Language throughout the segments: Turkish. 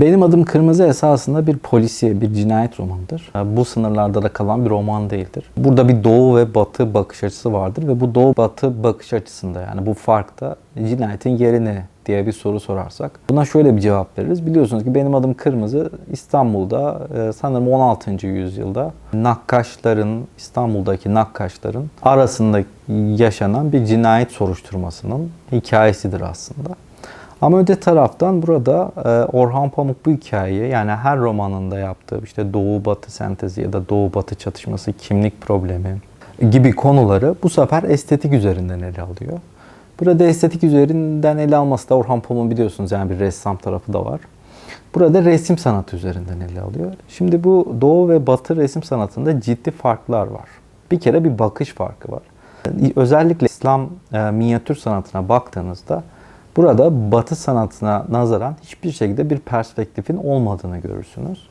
Benim adım Kırmızı esasında bir polisiye, bir cinayet romanıdır. Bu sınırlarda da kalan bir roman değildir. Burada bir doğu ve batı bakış açısı vardır ve bu doğu batı bakış açısında yani bu farkta cinayetin yeri ne diye bir soru sorarsak buna şöyle bir cevap veririz. Biliyorsunuz ki benim adım Kırmızı İstanbul'da e, sanırım 16. yüzyılda nakkaşların İstanbul'daki nakkaşların arasında yaşanan bir cinayet soruşturmasının hikayesidir aslında. Ama öte taraftan burada e, Orhan Pamuk bu hikayeyi yani her romanında yaptığı işte doğu batı sentezi ya da doğu batı çatışması, kimlik problemi gibi konuları bu sefer estetik üzerinden ele alıyor. Burada estetik üzerinden ele alması da Orhan Pamuk'un biliyorsunuz yani bir ressam tarafı da var. Burada resim sanatı üzerinden ele alıyor. Şimdi bu doğu ve batı resim sanatında ciddi farklar var. Bir kere bir bakış farkı var. Özellikle İslam e, minyatür sanatına baktığınızda Burada batı sanatına nazaran hiçbir şekilde bir perspektifin olmadığını görürsünüz.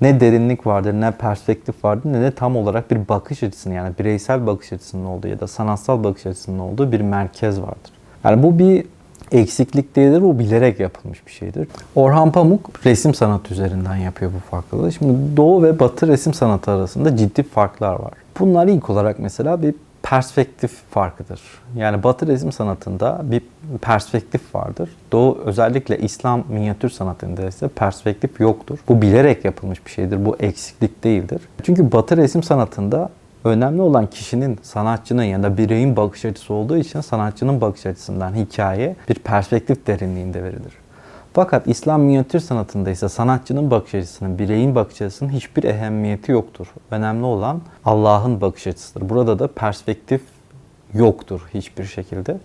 Ne derinlik vardır, ne perspektif vardır, ne de tam olarak bir bakış açısının yani bireysel bakış açısının olduğu ya da sanatsal bakış açısının olduğu bir merkez vardır. Yani bu bir eksiklik değildir, bu bilerek yapılmış bir şeydir. Orhan Pamuk resim sanatı üzerinden yapıyor bu farklılığı. Şimdi Doğu ve Batı resim sanatı arasında ciddi farklar var. Bunlar ilk olarak mesela bir perspektif farkıdır. Yani Batı resim sanatında bir perspektif vardır. Doğu özellikle İslam minyatür sanatında ise perspektif yoktur. Bu bilerek yapılmış bir şeydir. Bu eksiklik değildir. Çünkü Batı resim sanatında önemli olan kişinin, sanatçının ya da bireyin bakış açısı olduğu için sanatçının bakış açısından hikaye bir perspektif derinliğinde verilir. Fakat İslam minyatür sanatında ise sanatçının bakış açısının, bireyin bakış açısının hiçbir ehemmiyeti yoktur. Önemli olan Allah'ın bakış açısıdır. Burada da perspektif yoktur hiçbir şekilde.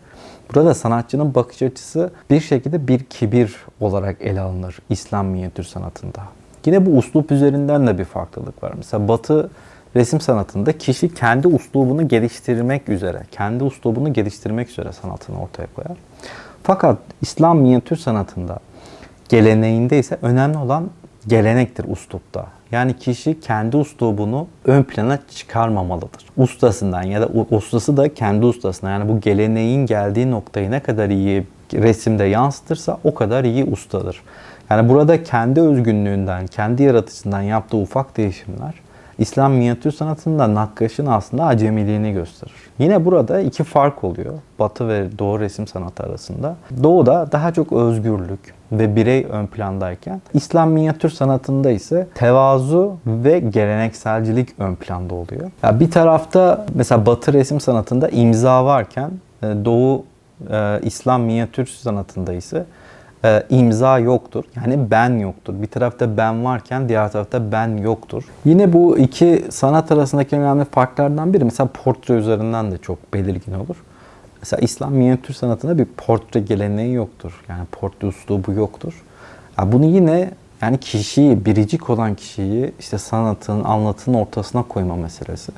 Burada sanatçının bakış açısı bir şekilde bir kibir olarak ele alınır İslam minyatür sanatında. Yine bu uslup üzerinden de bir farklılık var. Mesela Batı resim sanatında kişi kendi uslubunu geliştirmek üzere, kendi uslubunu geliştirmek üzere sanatını ortaya koyar. Fakat İslam minyatür sanatında geleneğinde ise önemli olan gelenektir uslupta. Yani kişi kendi uslubunu ön plana çıkarmamalıdır. Ustasından ya da ustası da kendi ustasına yani bu geleneğin geldiği noktayı ne kadar iyi resimde yansıtırsa o kadar iyi ustadır. Yani burada kendi özgünlüğünden, kendi yaratıcısından yaptığı ufak değişimler İslam minyatür sanatında nakkaşın aslında acemiliğini gösterir. Yine burada iki fark oluyor Batı ve Doğu resim sanatı arasında. Doğuda daha çok özgürlük ve birey ön plandayken İslam minyatür sanatında ise tevazu ve gelenekselcilik ön planda oluyor. Ya bir tarafta mesela Batı resim sanatında imza varken e, Doğu e, İslam minyatür sanatında ise e, imza yoktur. Yani ben yoktur. Bir tarafta ben varken diğer tarafta ben yoktur. Yine bu iki sanat arasındaki önemli farklardan biri mesela portre üzerinden de çok belirgin olur. Mesela İslam minyatür sanatında bir portre geleneği yoktur. Yani portre uslubu yoktur. Yani bunu yine yani kişiyi, biricik olan kişiyi işte sanatın, anlatının ortasına koyma meselesi.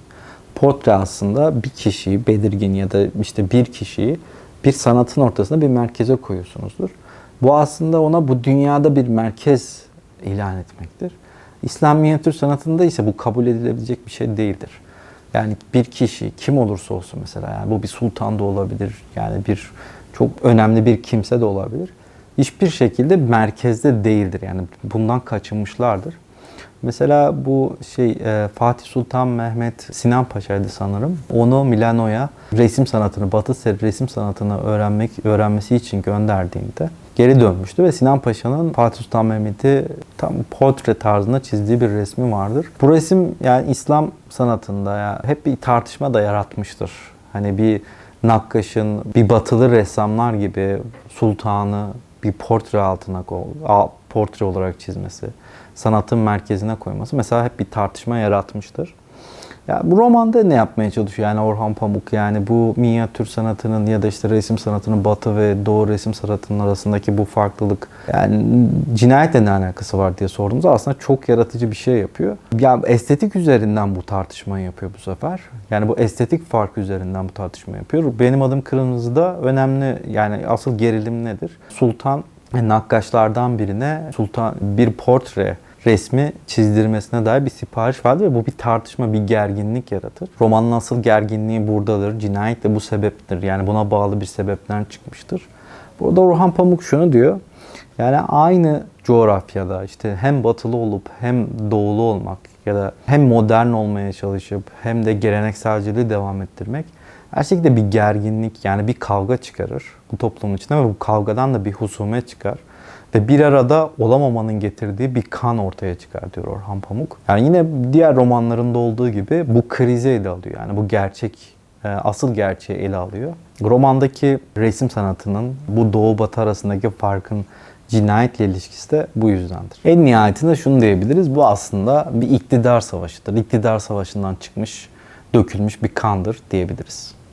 Portre aslında bir kişiyi, belirgin ya da işte bir kişiyi bir sanatın ortasına bir merkeze koyuyorsunuzdur. Bu aslında ona bu dünyada bir merkez ilan etmektir. İslam minyatür sanatında ise bu kabul edilebilecek bir şey değildir. Yani bir kişi kim olursa olsun mesela yani bu bir sultan da olabilir. Yani bir çok önemli bir kimse de olabilir. Hiçbir şekilde merkezde değildir. Yani bundan kaçınmışlardır. Mesela bu şey e, Fatih Sultan Mehmet Sinan Paşa'ydı sanırım. Onu Milano'ya resim sanatını, Batı seri resim sanatını öğrenmek öğrenmesi için gönderdiğinde geri dönmüştü ve Sinan Paşa'nın Fatih Sultan Mehmet'i tam portre tarzında çizdiği bir resmi vardır. Bu resim yani İslam sanatında ya hep bir tartışma da yaratmıştır. Hani bir nakkaşın bir batılı ressamlar gibi sultanı bir portre altına portre olarak çizmesi, sanatın merkezine koyması mesela hep bir tartışma yaratmıştır. Ya bu romanda ne yapmaya çalışıyor yani Orhan Pamuk yani bu minyatür sanatının ya da işte resim sanatının batı ve doğu resim sanatının arasındaki bu farklılık yani cinayetle ne alakası var diye sorduğumuzda aslında çok yaratıcı bir şey yapıyor. Ya estetik üzerinden bu tartışmayı yapıyor bu sefer. Yani bu estetik fark üzerinden bu tartışma yapıyor. Benim adım Kırmızı'da önemli yani asıl gerilim nedir? Sultan nakkaşlardan birine sultan bir portre resmi çizdirmesine dair bir sipariş vardır ve bu bir tartışma, bir gerginlik yaratır. Romanın asıl gerginliği buradadır. Cinayet de bu sebeptir. Yani buna bağlı bir sebepten çıkmıştır. Burada Orhan Pamuk şunu diyor. Yani aynı coğrafyada işte hem batılı olup hem doğulu olmak ya da hem modern olmaya çalışıp hem de gelenekselciliği devam ettirmek her şekilde bir gerginlik yani bir kavga çıkarır bu toplumun içinde ve bu kavgadan da bir husumet çıkar. Ve bir arada olamamanın getirdiği bir kan ortaya çıkar diyor Orhan Pamuk. Yani yine diğer romanlarında olduğu gibi bu krizi ele alıyor. Yani bu gerçek, e, asıl gerçeği ele alıyor. Romandaki resim sanatının bu doğu batı arasındaki farkın cinayetle ilişkisi de bu yüzdendir. En nihayetinde şunu diyebiliriz. Bu aslında bir iktidar savaşıdır. İktidar savaşından çıkmış, dökülmüş bir kandır diyebiliriz.